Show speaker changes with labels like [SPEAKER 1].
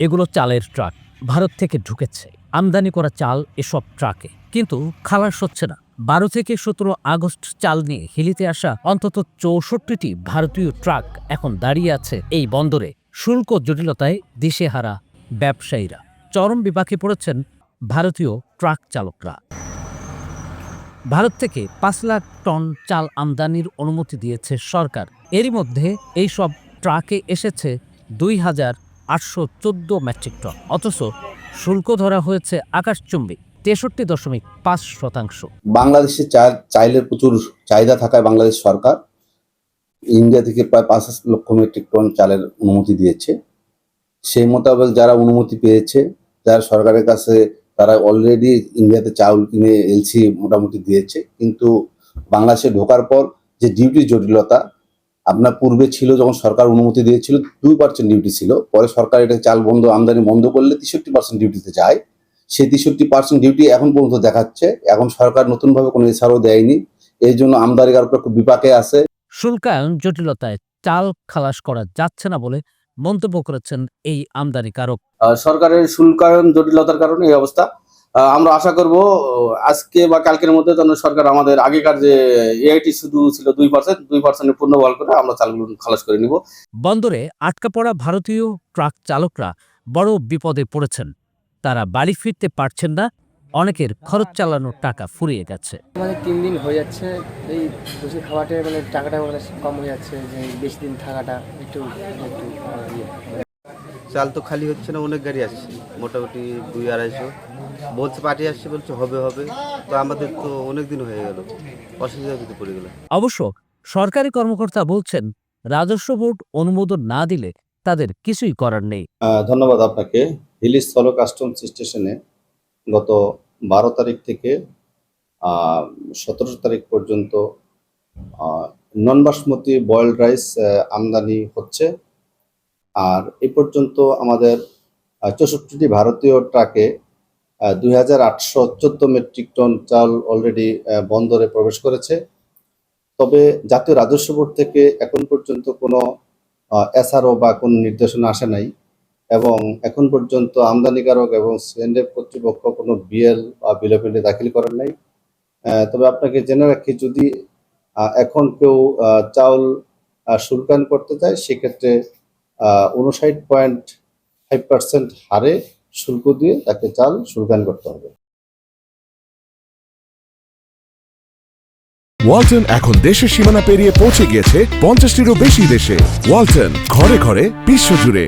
[SPEAKER 1] এগুলো চালের ট্রাক। ভারত থেকে ঢুকেছে। আমদানি করা চাল এসব ট্রাকে। কিন্তু খালাস হচ্ছে না। বারো থেকে সতেরো আগস্ট চাল নিয়ে হিলিতে আসা অন্তত চৌষট্টিটি ভারতীয় ট্রাক এখন দাঁড়িয়ে আছে এই বন্দরে। শুল্ক জটিলতায় দিশেহারা ব্যবসায়ীরা। চরম বিপাকে পড়েছেন ভারতীয় ট্রাক চালকরা। ভারত থেকে পাঁচ লাখ টন চাল আমদানির অনুমতি দিয়েছে সরকার। এরই মধ্যে এই সব ট্রাকে এসেছে দুই হাজার আটশো চোদ্দ মেট্রিক টন। অথচ শুল্ক ধরা হয়েছে আকাশচুম্বী, তেষট্টি দশমিক পাঁচ শতাংশ।
[SPEAKER 2] বাংলাদেশে চাল চাইলের প্রচুর চাহিদা থাকায় বাংলাদেশ সরকার ইন্ডিয়া থেকে প্রায় পাঁচ লক্ষ মেট্রিক টন চালের অনুমতি দিয়েছে। সেই মোতাবেক যারা অনুমতি পেয়েছে, যারা সরকারের কাছে, তারা অলরেডি ইন্ডিয়াতে চাউল কিনে, এলসি মোটামুটি দিয়েছে। কিন্তু বাংলাদেশে ঢোকার পর যে ডিউটি জটিলতা আপনার পূর্বে ছিল যখন সরকার অনুমতি দিয়েছিল দুই পার্সেন্ট ডিউটি ছিল। পরে সরকার এটা চাল বন্ধ আমদানি বন্ধ করলে তেষট্টি পার্সেন্ট ডিউটিতে যায়। সেই তেষট্টি পার্সেন্ট ডিউটি এখন পর্যন্ত দেখাচ্ছে। এখন সরকার নতুনভাবে কোনো এছাড়াও দেয়নি। এই জন্য আমদানিকারকরা খুব বিপাকে আছে।
[SPEAKER 1] শুল্কায়ন জটিলতায় চাল খালাস করা যাচ্ছে না বলে মন্তব্য করেছেন এই আমদানিকারক।
[SPEAKER 3] আহ, সরকারের শুল্কায়ন জটিলতার কারণে এই অবস্থা। আমরা আশা করব আজকে বা কালকের মধ্যে যেন সরকার আমাদের আগেকার যে এআইটি শুধু ছিল দুই পার্সেন্ট দুই পার্সেন্ট পূর্ণ বল করে আমরা চালগুলো খালাস করে নিব।
[SPEAKER 1] বন্দরে আটকা পড়া ভারতীয় ট্রাক চালকরা বড় বিপদে পড়েছেন। তারা বাড়ি ফিরতে পারছেন না অনেকের খরচ চালানোর টাকা ফুরিয়ে গেছে।
[SPEAKER 4] আমাদের তিন দিন হয়ে যাচ্ছে এই বসে খাওয়াটা মানে টাকাটা মানে কম হয়ে যাচ্ছে যে বেশি দিন থাকাটা একটু একটু ইয়ে।
[SPEAKER 5] চাল তো খালি হচ্ছে না অনেক গাড়ি আসছে। মোটামুটি দুই আড়াইশো। বলছে পার্টি আসছে বলছে হবে হবে। তো আমাদের তো অনেক দিন হয়ে গেল। অসুবিধা ভিতরে পড়ে গেল।
[SPEAKER 1] অবশ্য সরকারি কর্মকর্তা বলছেন রাজস্ব বোর্ড অনুমোদন না দিলে তাদের কিছুই করার নেই।
[SPEAKER 2] ধন্যবাদ আপনাকে। হিলি স্থল কাস্টমস স্টেশনে গত বারো তারিখ থেকে সতেরো তারিখ পর্যন্ত নন বাসমতি বয়েলড রাইস আমদানি হচ্ছে। আর এ পর্যন্ত আমাদের চৌষট্টিটি ভারতীয় ট্রাকে দুই হাজার চোদ্দ মেট্রিক টন চাল অলরেডি বন্দরে প্রবেশ করেছে। তবে জাতীয় রাজস্ব বোর্ড থেকে এখন পর্যন্ত কোনো এসআরও বা কোনো নির্দেশনা আসে নাই এবং এখন পর্যন্ত আমদানিকারক এবং সিএনডেফ কর্তৃপক্ষ কোনো বিএল বা বিলোপিনে দাখিল করেন নাই। তবে আপনাকে জেনে রাখি, যদি এখন কেউ চাউল শুল্কায়ন করতে চায়, সেক্ষেত্রে উনষাট পয়েন্ট ফাইভ পার্সেন্ট হারে শুল্ক দিয়ে তাকে চাল শুল্কায়ন করতে হবে।
[SPEAKER 6] ওয়ালটন এখন দেশের সীমানা পেরিয়ে পৌঁছে গিয়েছে পঞ্চাশটিরও বেশি দেশে। ওয়ালটন ঘরে ঘরে বিশ্বজুড়ে